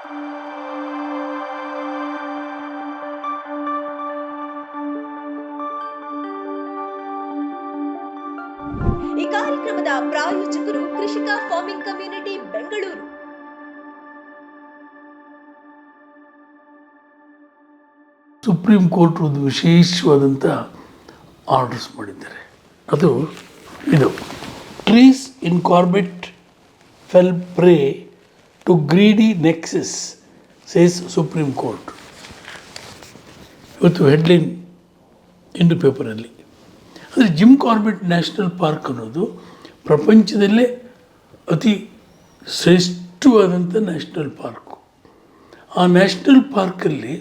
ಈ ಕಾರ್ಯಕ್ರಮದ ಪ್ರಾಯೋಜಕರು Krishika farming community Bengaluru. Supreme Court ಒಂದು ವಿಶೇಷವಾದಂಥ ಆರ್ಡರ್ಸ್ ಮಾಡಿದ್ದಾರೆ. ಅದು ಇದು. Trees in Corbett fell prey to greedy nexus, says Supreme Court ಇವತ್ತು ಹೆಡ್ಲೈನ್ ಇಂಡು ಪೇಪರಲ್ಲಿ ಅಂದರೆ ಜಿಮ್ ಕಾರ್ಬೆಟ್ ನ್ಯಾಷನಲ್ ಪಾರ್ಕ್ ಅನ್ನೋದು ಪ್ರಪಂಚದಲ್ಲೇ ಅತಿ ಶ್ರೇಷ್ಠವಾದಂಥ ನ್ಯಾಷನಲ್ ಪಾರ್ಕು ಆ ನ್ಯಾಷನಲ್ ಪಾರ್ಕಲ್ಲಿ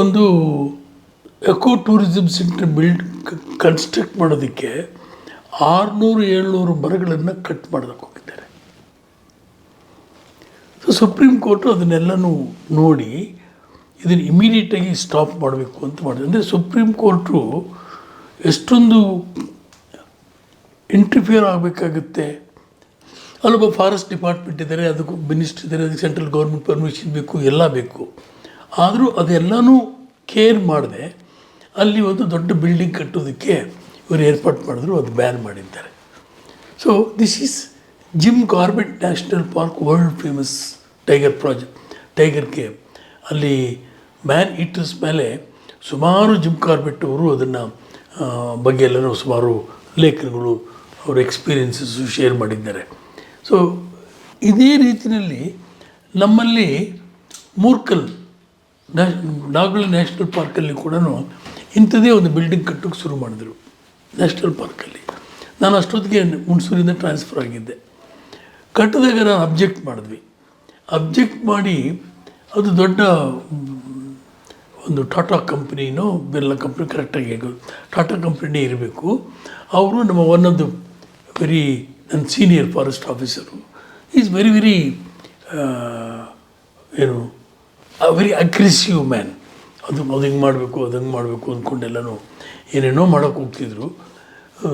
ಒಂದು eco tourism centre build construct ಮಾಡೋದಕ್ಕೆ ಆರುನೂರು ಏಳ್ನೂರು ಮರಗಳನ್ನು ಕಟ್ ಮಾಡಬೇಕು. ಸೊ ಸುಪ್ರೀಂ ಕೋರ್ಟು ಅದನ್ನೆಲ್ಲನೂ ನೋಡಿ ಇದನ್ನು ಇಮಿಡಿಯೇಟಾಗಿ ಸ್ಟಾಪ್ ಮಾಡಬೇಕು ಅಂತ ಮಾಡಿದೆ ಅಂದರೆ ಸುಪ್ರೀಂ ಕೋರ್ಟು ಎಷ್ಟೊಂದು ಇಂಟರ್ಫಿಯರ್ ಆಗಬೇಕಾಗುತ್ತೆ. ಅಲ್ಲೊಬ್ಬ ಫಾರೆಸ್ಟ್ ಡಿಪಾರ್ಟ್ಮೆಂಟ್ ಇದ್ದಾರೆ, ಅದಕ್ಕೂ ಮಿನಿಸ್ಟ್ರ್ ಇದ್ದಾರೆ, ಅದಕ್ಕೆ ಸೆಂಟ್ರಲ್ ಗೌರ್ಮೆಂಟ್ ಪರ್ಮಿಷನ್ ಬೇಕು, ಎಲ್ಲ ಬೇಕು. ಆದರೂ ಅದೆಲ್ಲನೂ ಕೇರ್ ಮಾಡದೆ, ಅಲ್ಲಿ ಒಂದು ದೊಡ್ಡ ಬಿಲ್ಡಿಂಗ್ ಕಟ್ಟೋದಕ್ಕೆ ಇವರು ಏರ್ಪಾಟ್ ಮಾಡಿದ್ರು, ಅದು ಬ್ಯಾನ್ ಮಾಡಿದ್ದಾರೆ. So this is Jim Corbett national park world famous tiger project tiger cave ಅಲ್ಲಿ ಮ್ಯಾನ್ ಈಟರ್ಸ್ ಮೇಲೆ ಸುಮಾರು ಜಿಮ್ ಕಾರ್ಬೆಟ್ ಅವರು ಅದನ್ನು ಬಗ್ಗೆ ಎಲ್ಲನೂ ಸುಮಾರು ಲೇಖನಗಳು, ಅವರ ಎಕ್ಸ್ಪೀರಿಯನ್ಸಸ್ಸು ಶೇರ್ ಮಾಡಿದ್ದಾರೆ. ಸೊ ಇದೇ ರೀತಿಯಲ್ಲಿ ನಮ್ಮಲ್ಲಿ ಮೂರ್ಕಲ್ ನ್ಯಾಷ್ ನಾಗಲ್ ನ್ಯಾಷನಲ್ ಪಾರ್ಕಲ್ಲಿ ಕೂಡ ಇಂಥದೇ ಒಂದು ಬಿಲ್ಡಿಂಗ್ ಕಟ್ಟೋಕ್ಕೆ ಶುರು ಮಾಡಿದರು ನ್ಯಾಷನಲ್ ಪಾರ್ಕಲ್ಲಿ ನಾನು ಅಷ್ಟೊತ್ತಿಗೆ ಹುಣಸೂರಿಂದ ಟ್ರಾನ್ಸ್ಫರ್ ಆಗಿದ್ದೆ. ಕಟ್ಟಿದಾಗ ನಾನು ಅಬ್ಜೆಕ್ಟ್ ಮಾಡಿದ್ವಿ. ಅಬ್ಜೆಕ್ಟ್ ಮಾಡಿ ಅದು ದೊಡ್ಡ, ಒಂದು ಟಾಟಾ ಕಂಪ್ನಿನೋ ಬೆಲ್ಲ ಕಂಪ್ನಿ ಕರೆಕ್ಟಾಗಿ ಟಾಟಾ ಕಂಪ್ನಿನೇ ಇರಬೇಕು. ಅವರು ನಮ್ಮ ಒನ್ ಆಫ್ ದ ವೆರಿ ನನ್ನ senior forest officer is very very ಏನು ವೆರಿ ಅಗ್ರೆಸಿವ್ ಮ್ಯಾನ್ ಅದು ಅದು ಹಿಂಗೆ ಮಾಡಬೇಕು, ಅದು ಹಂಗೆ ಮಾಡಬೇಕು ಅಂದ್ಕೊಂಡೆಲ್ಲನೂ ಏನೇನೋ ಮಾಡೋಕ್ಕೆ ಹೋಗ್ತಿದ್ರು.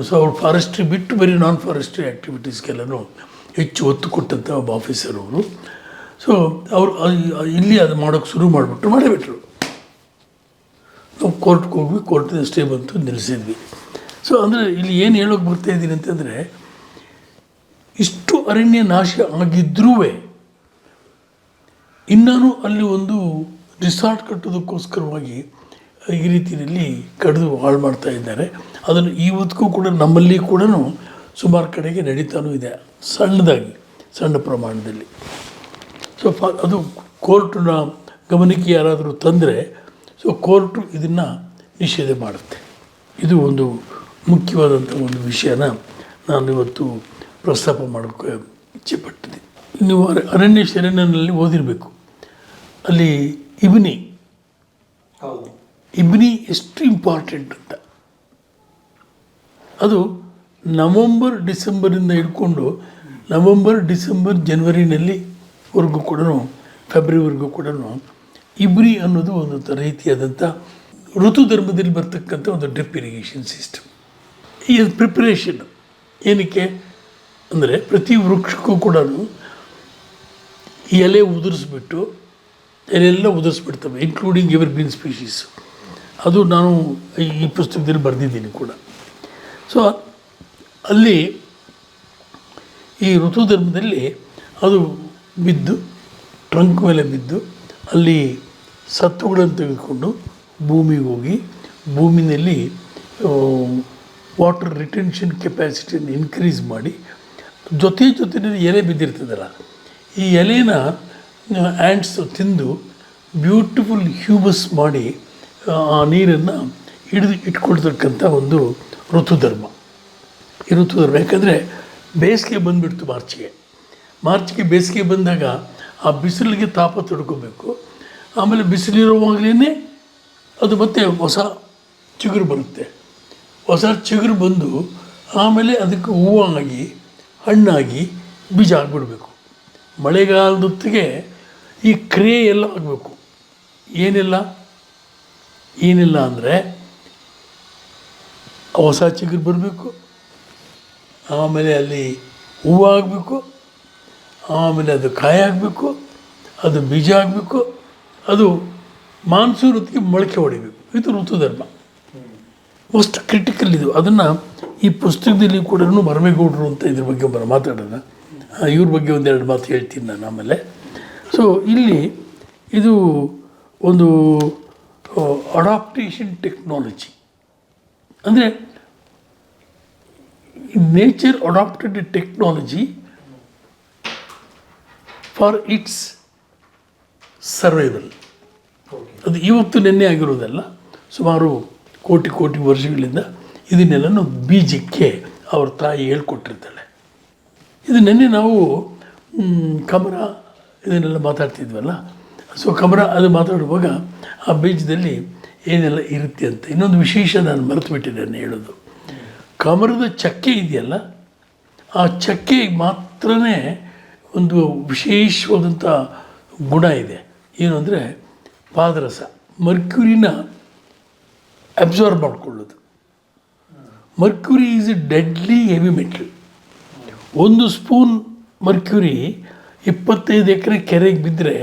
ಸೊ ಅವ್ರು ಫಾರೆಸ್ಟ್ರಿ ಬಿಟ್ಟು ಬರೀ ನಾನ್ ಫಾರೆಸ್ಟ್ರಿ ಆ್ಯಕ್ಟಿವಿಟೀಸ್ಗೆಲ್ಲನೂ ಹೆಚ್ಚು ಒತ್ತು ಕೊಟ್ಟಂಥ ಒಬ್ಬ ಆಫೀಸರ್ ಅವರು. ಸೊ ಅವರು ಇಲ್ಲಿ ಅದು ಮಾಡೋಕ್ಕೆ ಶುರು ಮಾಡಿಬಿಟ್ರು ಮಾಡಿಬಿಟ್ರು ನಾವು ಕೋರ್ಟ್ಗೆ ಹೋಗಿ ಕೋರ್ಟ್ ಸ್ಟೇ ಬಂತು ನಿಲ್ಲಿಸಿದ್ವಿ ಸೊ ಅಂದರೆ ಇಲ್ಲಿ ಏನು ಹೇಳೋಕೆ ಬರ್ತಾ ಇದ್ದೀನಿ ಅಂತಂದರೆ, ಇಷ್ಟು ಅರಣ್ಯ ನಾಶ ಆಗಿದ್ರೂ ಇನ್ನೂ ಅಲ್ಲಿ ಒಂದು ರಿಸಾರ್ಟ್ ಕಟ್ಟೋದಕ್ಕೋಸ್ಕರವಾಗಿ ಈ ರೀತಿಯಲ್ಲಿ ಕಡಿದು ಹಾಳು ಮಾಡ್ತಾ ಇದ್ದಾರೆ. ಅದನ್ನು ಇವತ್ತಿಗೂ ಕೂಡ ನಮ್ಮಲ್ಲಿ ಕೂಡ ಸುಮಾರು ಕಡೆಗೆ ನಡೀತಾನೂ ಇದೆ ಸಣ್ಣದಾಗಿ ಸಣ್ಣ ಪ್ರಮಾಣದಲ್ಲಿ. ಸೊ ಫ ಅದು ಕೋರ್ಟ್ನ ಗಮನಕ್ಕೆ ಯಾರಾದರೂ ತಂದರೆ ಸೊ ಕೋರ್ಟು ಇದನ್ನು ನಿಷೇಧ ಮಾಡುತ್ತೆ. ಇದು ಒಂದು ಮುಖ್ಯವಾದಂಥ ಒಂದು ವಿಷಯನ ನಾನು ಇವತ್ತು ಪ್ರಸ್ತಾಪ ಮಾಡೋಕ್ಕೆ ಇಚ್ಛೆಪಟ್ಟಿದೆ ನೀವು ಅರ- ಅರಣ್ಯ ಶರಣ್ಯನಲ್ಲಿ ಓದಿರಬೇಕು. ಅಲ್ಲಿ ಇಬ್ನಿ. ಹೌದು. ಇಬ್ನಿ ಎಷ್ಟು ಇಂಪಾರ್ಟೆಂಟ್ ಅಂತ. ಅದು ನವಂಬರ್, ಡಿಸೆಂಬರಿಂದ ಹಿಡ್ಕೊಂಡು ನವಂಬರ್, ಡಿಸೆಂಬರ್, ಜನವರಿನಲ್ಲಿ ವರೆಗೂ ಕೂಡ ಫೆಬ್ರವರಿಗೂ ಕೂಡ ಇಬ್ರಿ ಅನ್ನೋದು ಒಂದು ರೀತಿಯಾದಂಥ ಋತು ಧರ್ಮದಲ್ಲಿ ಬರ್ತಕ್ಕಂಥ ಒಂದು ಡ್ರಿಪ್ ಇರಿಗೇಷನ್ ಸಿಸ್ಟಮ್. ಈ ಪ್ರಿಪ್ರೇಷನ್ ಏನಕ್ಕೆ ಅಂದರೆ ಪ್ರತಿ ವೃಕ್ಷಕ್ಕೂ ಕೂಡ ಎಲೆ ಉದುರಿಸ್ಬಿಟ್ಟು ಎಲೆಲ್ಲ ಉದುರಿಸ್ಬಿಡ್ತವೆ ಇನ್ಕ್ಲೂಡಿಂಗ್ ಎವರ್ ಗ್ರೀನ್ ಸ್ಪೀಷೀಸ್ ಅದು ನಾನು ಈ ಪುಸ್ತಕದಲ್ಲಿ ಬರೆದಿದ್ದೀನಿ ಕೂಡ. ಸೊ ಅಲ್ಲಿ ಈ ಋತುಧರ್ಮದಲ್ಲಿ ಅದು ಬಿದ್ದು ಟ್ರಂಕ್ ಮೇಲೆ ಬಿದ್ದು, ಅಲ್ಲಿ ಸತ್ತುಗಳನ್ನು ತೆಗೆದುಕೊಂಡು ಭೂಮಿಗೆ ಹೋಗಿ, ಭೂಮಿನಲ್ಲಿ ವಾಟರ್ ರಿಟೆನ್ಷನ್ ಕೆಪ್ಯಾಸಿಟಿಯನ್ನು ಇನ್ಕ್ರೀಸ್ ಮಾಡಿ, ಜೊತೆ ಜೊತೆಯಲ್ಲಿ ಎಲೆ ಬಿದ್ದಿರ್ತದಲ್ಲ, ಈ ಎಲೆನ ಆ್ಯಂಡ್ಸ್ ತಿಂದು ಬ್ಯೂಟಿಫುಲ್ ಹ್ಯೂಮಸ್ ಮಾಡಿ ಆ ನೀರನ್ನು ಹಿಡಿದು ಇಟ್ಕೊಳ್ತಕ್ಕಂಥ ಒಂದು ಋತುಧರ್ಮ. ಋತುಧರ್ಮ ಯಾಕಂದರೆ ಬೇಸಿಗೆ ಬಂದುಬಿಡ್ತು ಮಾರ್ಚ್ಗೆ. ಮಾರ್ಚ್ಗೆ ಬೇಸಿಗೆ ಬಂದಾಗ ಆ ಬಿಸಿಲಿಗೆ ತಾಪ ತಡ್ಕೋಬೇಕು. ಆಮೇಲೆ ಬಿಸಿಲಿರುವಾಗಲೇ ಅದು ಮತ್ತೆ ಹೊಸ ಚಿಗುರು ಬರುತ್ತೆ. ಹೊಸ ಚಿಗುರು ಬಂದು ಆಮೇಲೆ ಅದಕ್ಕೆ ಹೂವಾಗಿ ಹಣ್ಣಾಗಿ ಬೀಜ ಆಗಿಬಿಡಬೇಕು. ಮಳೆಗಾಲದೊತ್ತಿಗೆ ಈ ಕ್ರಿಯೆ ಎಲ್ಲ ಆಗಬೇಕು. ಏನಿಲ್ಲ? ಏನಿಲ್ಲ ಅಂದರೆ ಹೊಸ ಚಿಗುರು ಬರಬೇಕು. ಆಮೇಲೆ ಅಲ್ಲಿ ಹೂವು ಆಗಬೇಕು ಆಮೇಲೆ ಅದು ಕಾಯಿ ಆಗಬೇಕು ಅದು ಬೀಜ ಆಗಬೇಕು ಅದು ಮಾನ್ಸೂನ್ ಋತುಗೆ ಮೊಳಕೆ ಹೊಡಿಬೇಕು. ಇದು ಋತುಧರ್ಮ. ಮೋಸ್ಟ್ ಕ್ರಿಟಿಕಲ್ ಇದು. ಅದನ್ನು ಈ ಪುಸ್ತಕದಲ್ಲಿ ಕೂಡ ಮರಮೇಗೌಡರು ಅಂತ ಇದ್ರ ಬಗ್ಗೆ ಒಬ್ಬರು ಮಾತಾಡೋಣ. ಇವ್ರ ಬಗ್ಗೆ ಒಂದೆರಡು ಮಾತು ಹೇಳ್ತೀನಿ ನಾನು ಆಮೇಲೆ. ಸೊ ಇಲ್ಲಿ ಇದು ಒಂದು ಅಡಾಪ್ಟೇಷನ್ ಟೆಕ್ನಾಲಜಿ ಅಂದರೆ nature adapted technology for its survival ಅದು ಇವತ್ತು ನಿನ್ನೆ ಆಗಿರೋದಲ್ಲ ಸುಮಾರು ಕೋಟಿ ಕೋಟಿ ವರ್ಷಗಳಿಂದ ಇದನ್ನೆಲ್ಲನೂ ಬೀಜಕ್ಕೆ ಅವ್ರ ತಾಯಿ ಹೇಳ್ಕೊಟ್ಟಿರ್ತಾಳೆ. ಇದು ನಿನ್ನೆ ನಾವು ಕಮರ ಇದನ್ನೆಲ್ಲ ಮಾತಾಡ್ತಿದ್ವಲ್ಲ? ಸೊ ಕಮರ ಅದು ಮಾತಾಡುವಾಗ ಆ ಬೀಜದಲ್ಲಿ ಏನೆಲ್ಲ ಇರುತ್ತೆ ಅಂತ ಇನ್ನೊಂದು ವಿಶೇಷ ನಾನು ಮರೆತು ಬಿಟ್ಟಿದ್ದೇನೆ ಹೇಳೋದು. ಕಮರದ ಚಕ್ಕೆ ಇದೆಯಲ್ಲ ಆ ಚಕ್ಕೆಗೆ ಮಾತ್ರನೇ ಒಂದು ವಿಶೇಷವಾದಂಥ ಗುಣ ಇದೆ. ಏನು ಅಂದರೆ ಪಾದರಸ ಮರ್ಕ್ಯೂರಿನ ಅಬ್ಸಾರ್ಬ್ ಮಾಡಿಕೊಳ್ಳೋದು. Mercury is a deadly heavy metal ಒಂದು ಸ್ಪೂನ್ ಮರ್ಕ್ಯೂರಿ ಇಪ್ಪತ್ತೈದು ಎಕರೆ ಕೆರೆಗೆ ಬಿದ್ದರೆ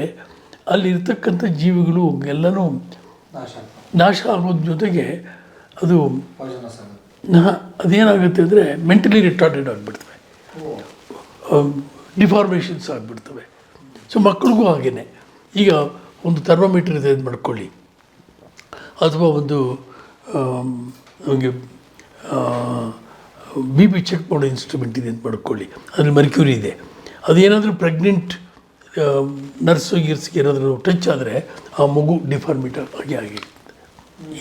ಅಲ್ಲಿರ್ತಕ್ಕಂಥ ಜೀವಿಗಳು ಎಲ್ಲನೂ ನಾಶ ಆಗೋದ್ರ ಜೊತೆಗೆ ಅದು ಅದೇನಾಗುತ್ತೆ ಅಂದರೆ ಮೆಂಟಲಿ ರಿಟಾರ್ಡೆಡ್ ಆಗಿಬಿಡ್ತವೆ. ಡಿಫಾರ್ಮೇಷನ್ಸ್ ಆಗಿಬಿಡ್ತವೆ. ಸೊ ಮಕ್ಕಳಿಗೂ ಹಾಗೇ ಈಗ ಒಂದು ಥರ್ಮೋಮೀಟರ್ ಇದೆ ಅಂತ ಮಾಡ್ಕೊಳ್ಳಿ. ಅಥವಾ ಒಂದು ನಮಗೆ ಬಿ ಪಿ ಚೆಕ್ ಮಾಡೋ ಇನ್ಸ್ಟ್ರೂಮೆಂಟ್ ಇದೆ ಅಂತ ಮಾಡ್ಕೊಳ್ಳಿ. ಅದರಲ್ಲಿ ಮರ್ಕ್ಯೂರಿ ಇದೆ. ಅದೇನಾದರೂ ಪ್ರೆಗ್ನೆಂಟ್ ನರ್ಸು ಗಿರ್ಸ್ಗೆ ಏನಾದರೂ ಟಚ್ ಆದರೆ ಆ ಮಗು ಡಿಫಾರ್ಮಿಟರ್ ಆಗಿ ಆಗಿರುತ್ತೆ.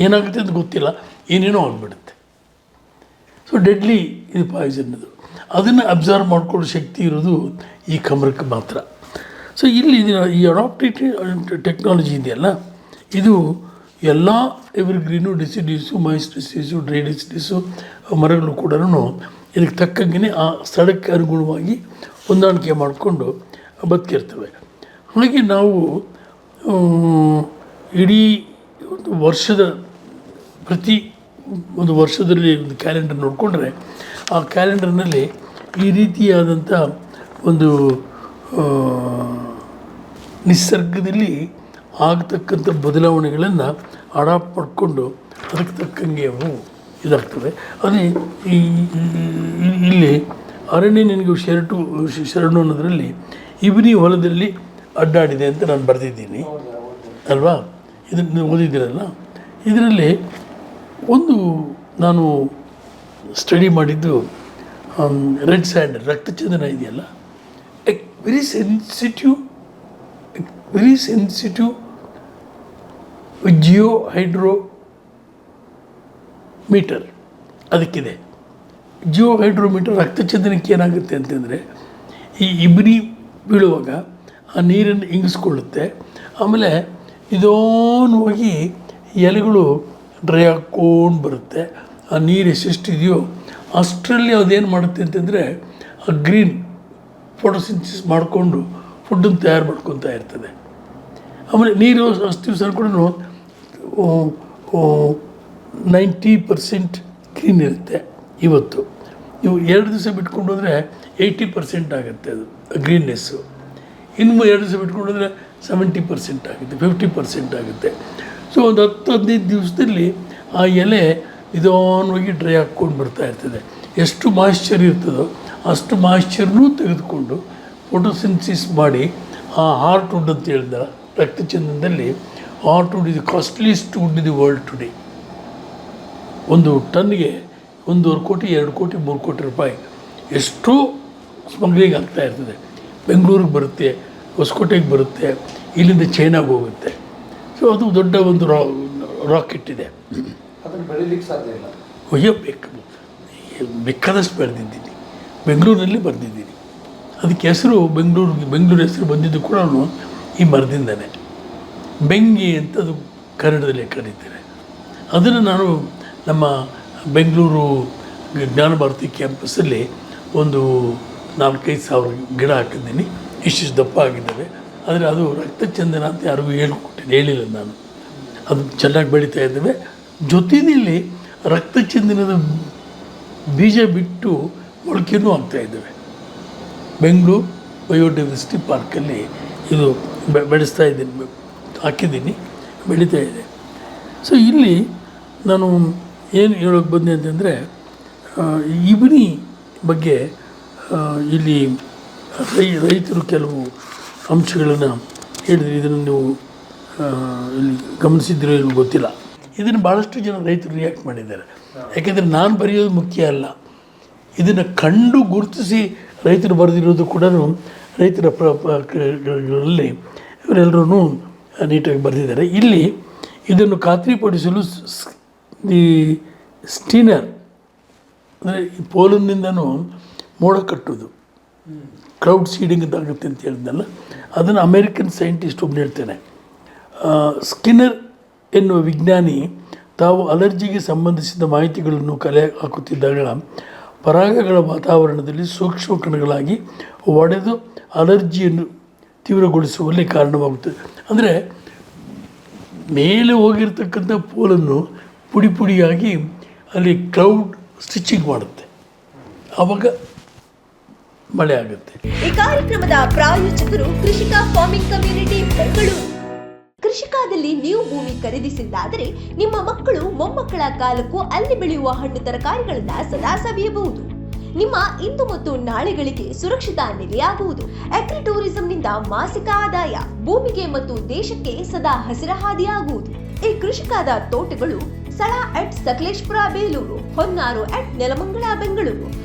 ಏನಾಗುತ್ತೆ ಅಂತ ಗೊತ್ತಿಲ್ಲ. ಏನೇನೋ ಆಗಿಬಿಡುತ್ತೆ. ಸೊ ಡೆಡ್ಲಿ ಇದು ಪಾಯ್ಸನ್ ಅದು. ಅದನ್ನು ಅಬ್ಸರ್ವ್ ಮಾಡ್ಕೊಳ್ಳೋ ಶಕ್ತಿ ಇರೋದು ಈ ಕಮರಕ್ಕೆ ಮಾತ್ರ. ಸೊ ಇಲ್ಲಿ ಈ ಅಡಾಪ್ಟೆಡ್ ಟೆಕ್ನಾಲಜಿ ಇದೆಯಲ್ಲ, ಇದು ಎಲ್ಲ evergreen deciduous mice disease dry deciduous ಮರಗಳು ಕೂಡ ಇದಕ್ಕೆ ತಕ್ಕಂಗೆ ಆ ಸ್ಥಳಕ್ಕೆ ಅನುಗುಣವಾಗಿ ಹೊಂದಾಣಿಕೆ ಮಾಡಿಕೊಂಡು ಬದುಕಿರ್ತವೆ. ಹಾಗೆ ನಾವು ಇಡೀ ಒಂದು ವರ್ಷದ ಪ್ರತಿ ಒಂದು ವರ್ಷದಲ್ಲಿ ಒಂದು ಕ್ಯಾಲೆಂಡರ್ ನೋಡಿಕೊಂಡ್ರೆ ಆ ಕ್ಯಾಲೆಂಡರ್ನಲ್ಲಿ ಈ ರೀತಿಯಾದಂಥ ಒಂದು ನಿಸರ್ಗದಲ್ಲಿ ಆಗತಕ್ಕಂಥ ಬದಲಾವಣೆಗಳನ್ನು ಅಡಾಪ್ಟ್ ಮಾಡಿಕೊಂಡು ಅದಕ್ಕೆ ತಕ್ಕಂಗೆ ಅವು ಇದಾಗ್ತವೆ. ಅದೇ ಈ ಇಲ್ಲಿ ಅರಣ್ಯ ನಿನಗೆ ಶರಟು ಶರಣು ಅನ್ನೋದರಲ್ಲಿ ಇಬ್ಬನಿ ಹೊಲದಲ್ಲಿ ಅಡ್ಡಾಡಿದೆ ಅಂತ ನಾನು ಬರೆದಿದ್ದೀನಿ. ಅಲ್ವಾ? ಇದನ್ನು ಓದಿದ್ದೀರಲ್ಲ? ಇದರಲ್ಲಿ ಒಂದು ನಾನು ಸ್ಟಡಿ ಮಾಡಿದ್ದು ರೆಡ್ ಸ್ಯಾಂಡ್ ರಕ್ತಚಂದನ ಇದೆಯಲ್ಲ? Very sensitive very sensitive geo hydrometer ಅದಕ್ಕಿದೆ. Geo hydrometer ರಕ್ತಚಂದನಕ್ಕೆ ಏನಾಗುತ್ತೆ ಅಂತಂದರೆ, ಈ ಇಬ್ರಿ ಬೀಳುವಾಗ ಆ ನೀರನ್ನು ಇಂಗಿಸ್ಕೊಳ್ಳುತ್ತೆ. ಆಮೇಲೆ ನಿಧಾನವಾಗಿ ಎಲೆಗಳು ಡ್ರೈ ಹಾಕ್ಕೊಂಡು ಬರುತ್ತೆ. ಆ ನೀರು ಎಷ್ಟೆಷ್ಟಿದೆಯೋ ಅಷ್ಟರಲ್ಲಿ ಅದೇನು ಮಾಡುತ್ತೆ ಅಂತಂದರೆ ಆ ಗ್ರೀನ್ ಫೋಟೋಸಿಂಥಸಿಸ್ ಮಾಡಿಕೊಂಡು ಫುಡ್ಡನ್ನು ತಯಾರು ಮಾಡ್ಕೊತಾ ಇರ್ತದೆ. ಆಮೇಲೆ ನೀರು ಅಷ್ಟು ದಿವಸ ಕೂಡ ನೈಂಟಿ ಪರ್ಸೆಂಟ್ ಕ್ಲೀನ್ ಇರುತ್ತೆ ಇವತ್ತು. ನೀವು ಎರಡು ದಿವಸ ಬಿಟ್ಕೊಂಡು ಹೋದರೆ ಏಯ್ಟಿ ಪರ್ಸೆಂಟ್ ಆಗುತ್ತೆ ಅದು ಗ್ರೀನ್ನೆಸ್ಸು. ಇನ್ನು ಎರಡು ದಿವಸ ಬಿಟ್ಕೊಂಡು ಹೋದರೆ ಸೆವೆಂಟಿ ಪರ್ಸೆಂಟ್ ಆಗುತ್ತೆ, ಫಿಫ್ಟಿ ಪರ್ಸೆಂಟ್ ಆಗುತ್ತೆ. ಸೊ ಒಂದು ಹತ್ತು ಹದಿನೈದು ದಿವಸದಲ್ಲಿ ಆ ಎಲೆ ನಿಧಾನವಾಗಿ ಡ್ರೈ ಹಾಕ್ಕೊಂಡು ಬರ್ತಾ ಇರ್ತದೆ. ಎಷ್ಟು ಮಾಯಿಶ್ಚರ್ ಇರ್ತದೋ ಅಷ್ಟು ಮಾಯಿಶ್ಚರ್ನೂ ತೆಗೆದುಕೊಂಡು ಫೋಟೋಸಿನ್ಸಿಸ್ ಮಾಡಿ, ಆ ಹಾರ್ಟ್ ವುಡ್ ಅಂತ ಹೇಳಿದ ರಕ್ತಚಂದನದಲ್ಲಿ ಹಾರ್ಟ್ ವುಡ್ ಇದು ಕಾಸ್ಟ್ಲಿಯೆಸ್ಟ್ ವುಡ್ ಇದು ವರ್ಲ್ಡ್ ಟುಡೇ ಒಂದು ಟನ್ಗೆ ಒಂದೂವರೆ ಕೋಟಿ, ಎರಡು ಕೋಟಿ, ಮೂರು ಕೋಟಿ ರೂಪಾಯಿ ಎಷ್ಟೋ ಸ್ಮಗ್ಲಿಂಗ್ ಆಗ್ತಾ ಇರ್ತದೆ. ಬೆಂಗಳೂರಿಗೆ ಬರುತ್ತೆ, ಹೊಸಕೋಟೆಗೆ ಬರುತ್ತೆ, ಇಲ್ಲಿಂದ ಚೈನಾಗೆ ಹೋಗುತ್ತೆ. ಸೊ ಅದು ದೊಡ್ಡ ಒಂದು ರಾ ರಾಕೆಟ್ ಇದೆ. ಅದನ್ನು ಬೆಳಿಲಿಕ್ಕೆ ಸಾಧ್ಯ ಇಲ್ಲ. ಅಯ್ಯೋ ಬೇಕು. ಬೇಕಾದಷ್ಟು ಬರೆದಿದ್ದೀನಿ ಬೆಂಗಳೂರಿನಲ್ಲಿ ಬರೆದಿದ್ದೀನಿ. ಅದಕ್ಕೆ ಹೆಸರು ಬೆಂಗಳೂರಿಗೆ ಬೆಂಗಳೂರು ಹೆಸರು ಬಂದಿದ್ದು ಕೂಡ ಈ ಮರದಿಂದನೇ. ಬೆಂಗಿ ಅಂತ ಅದು ಕನ್ನಡದಲ್ಲಿ ಕರೀತಾರೆ. ಅದನ್ನು ನಾನು ನಮ್ಮ ಬೆಂಗಳೂರು ಜ್ಞಾನಭಾರತಿ ಕ್ಯಾಂಪಸ್ಸಲ್ಲಿ ಒಂದು ನಾಲ್ಕೈದು ಸಾವಿರ ಗಿಡ ಹಾಕಿದ್ದೀನಿ. ಇಷ್ಟಿಷ್ಟು ದಪ್ಪ ಆಗಿದ್ದಾವೆ. ಆದರೆ ಅದು ರಕ್ತಚಂದನ ಅಂತ ಯಾರಿಗೂ ಹೇಳ್ಕೊಟ್ಟಿದ್ದೆ ಹೇಳಿಲ್ಲ ನಾನು. ಅದು ಚೆನ್ನಾಗಿ ಬೆಳೀತಾ ಇದ್ದೇವೆ. ಜೊತೆಯಲ್ಲಿ ರಕ್ತಚಂದನದ ಬೀಜ ಬಿಟ್ಟು ಮೊಳಕೆನೂ ಆಗ್ತಾ ಇದ್ದೇವೆ. ಬೆಂಗಳೂರು ಬಯೋಡೈವರ್ಸಿಟಿ ಪಾರ್ಕಲ್ಲಿ ಇದು ಬೆ- ಬೆಳೆಸ್ತಾ ಇದ್ದೀನಿ ಹಾಕಿದ್ದೀನಿ, ಬೆಳೀತಾ ಇದೆ. ಸೊ ಇಲ್ಲಿ ನಾನು ಏನು ಹೇಳೋಕ್ಕೆ ಬಂದೆ ಅಂತಂದರೆ ಇವನಿ ಬಗ್ಗೆ ಇಲ್ಲಿ ರೈ, ರೈತರು ಕೆಲವು ಅಂಶಗಳನ್ನು ಹೇಳಿದ್ರೆ ಇದನ್ನು ನೀವು ಇಲ್ಲಿ ಗಮನಿಸಿದ್ದೀರೋ ಇಲ್ವೋ ಗೊತ್ತಿಲ್ಲ. ಇದನ್ನು ಭಾಳಷ್ಟು ಜನ ರೈತರು ರಿಯಾಕ್ಟ್ ಮಾಡಿದ್ದಾರೆ. ಯಾಕೆಂದರೆ ನಾನು ಬರೆಯೋದು ಮುಖ್ಯ ಅಲ್ಲ. ಇದನ್ನು ಕಂಡು ಗುರುತಿಸಿ ರೈತರು ಬರೆದಿರೋದು ಕೂಡ ರೈತರ ಪ್ರ ಗಳಲ್ಲಿ ಇವರೆಲ್ಲರೂ ನೀಟಾಗಿ ಬರೆದಿದ್ದಾರೆ. ಇಲ್ಲಿ ಇದನ್ನು ಖಾತ್ರಿಪಡಿಸಲು ಈ ಸ್ಟೀನರ್, ಅಂದರೆ ಈ ಪೋಲನ್ನಿಂದನೂ ಮೋಡ ಕಟ್ಟೋದು ಕ್ರೌಡ್ ಸೀಡಿಂಗ್ ಅಂತ ಆಗುತ್ತೆ ಅಂತ ಹೇಳಿದ್ನಲ್ಲ, ಅದನ್ನು ಅಮೇರಿಕನ್ ಸೈಂಟಿಸ್ಟ್ ಒಬ್ಬನು ಹೇಳ್ತೇನೆ. ಸ್ಕಿನ್ನರ್ ಎನ್ನುವ ವಿಜ್ಞಾನಿ ತಾವು ಅಲರ್ಜಿಗೆ ಸಂಬಂಧಿಸಿದ ಮಾಹಿತಿಗಳನ್ನು ಕಲೆ ಹಾಕುತ್ತಿದ್ದಾಗ ಪರಾಗಗಳ ವಾತಾವರಣದಲ್ಲಿ ಸೂಕ್ಷ್ಮ ಕಣಗಳಾಗಿ ಒಡೆದು ಅಲರ್ಜಿಯನ್ನು ತೀವ್ರಗೊಳಿಸುವಲ್ಲಿ ಕಾರಣವಾಗುತ್ತದೆ. ಅಂದರೆ ಮೇಲೆ ಹೋಗಿರ್ತಕ್ಕಂಥ ಪೋಲನ್ನು ಪುಡಿ ಪುಡಿಯಾಗಿ ಅಲ್ಲಿ ಕ್ಲೌಡ್ ಸ್ಟಿಚಿಂಗ್ ಮಾಡುತ್ತೆ. ಆವಾಗ ಮಳೆ ಆಗುತ್ತೆ. ಈ ಕಾರ್ಯಕ್ರಮದ ಪ್ರಾಯೋಜಕರು ಕೃಷಿಕ ಫಾರ್ಮಿಂಗ್ ಕಮ್ಯುನಿಟಿ ಬೆಂಗಳೂರು. ಕೃಷಿಕಾದಲ್ಲಿ ನೀವು ಭೂಮಿ ಖರೀದಿಸಿದ್ದಾದರೆ ನಿಮ್ಮ ಮಕ್ಕಳು ಮೊಮ್ಮಕ್ಕಳ ಕಾಲಕ್ಕೂ ಅಲ್ಲಿ ಬೆಳೆಯುವ ಹಣ್ಣು ತರಕಾರಿಗಳನ್ನ ಸದಾ ಸವಿಯಬಹುದು. ನಿಮ್ಮ ಇಂದು ಮತ್ತು ನಾಳೆಗಳಿಗೆ ಸುರಕ್ಷಿತ ನೆಲೆಯಾಗುವುದು ಅಗ್ರಿ ಟೂರಿಸಂನಿಂದ ಮಾಸಿಕ ಆದಾಯ, ಭೂಮಿಗೆ ಮತ್ತು ದೇಶಕ್ಕೆ ಸದಾ ಹಸಿರ ಹಾದಿಯಾಗುವುದು ಈ ಕೃಷಿಕಾದ ತೋಟಗಳು ಸ್ಥಳ ಅಟ್ ಸಕಲೇಶ್ಪುರ, ಬೇಲೂರು, ಹೊನ್ನಾರು ಅಟ್ ನೆಲಮಂಗಲ, ಬೆಂಗಳೂರು.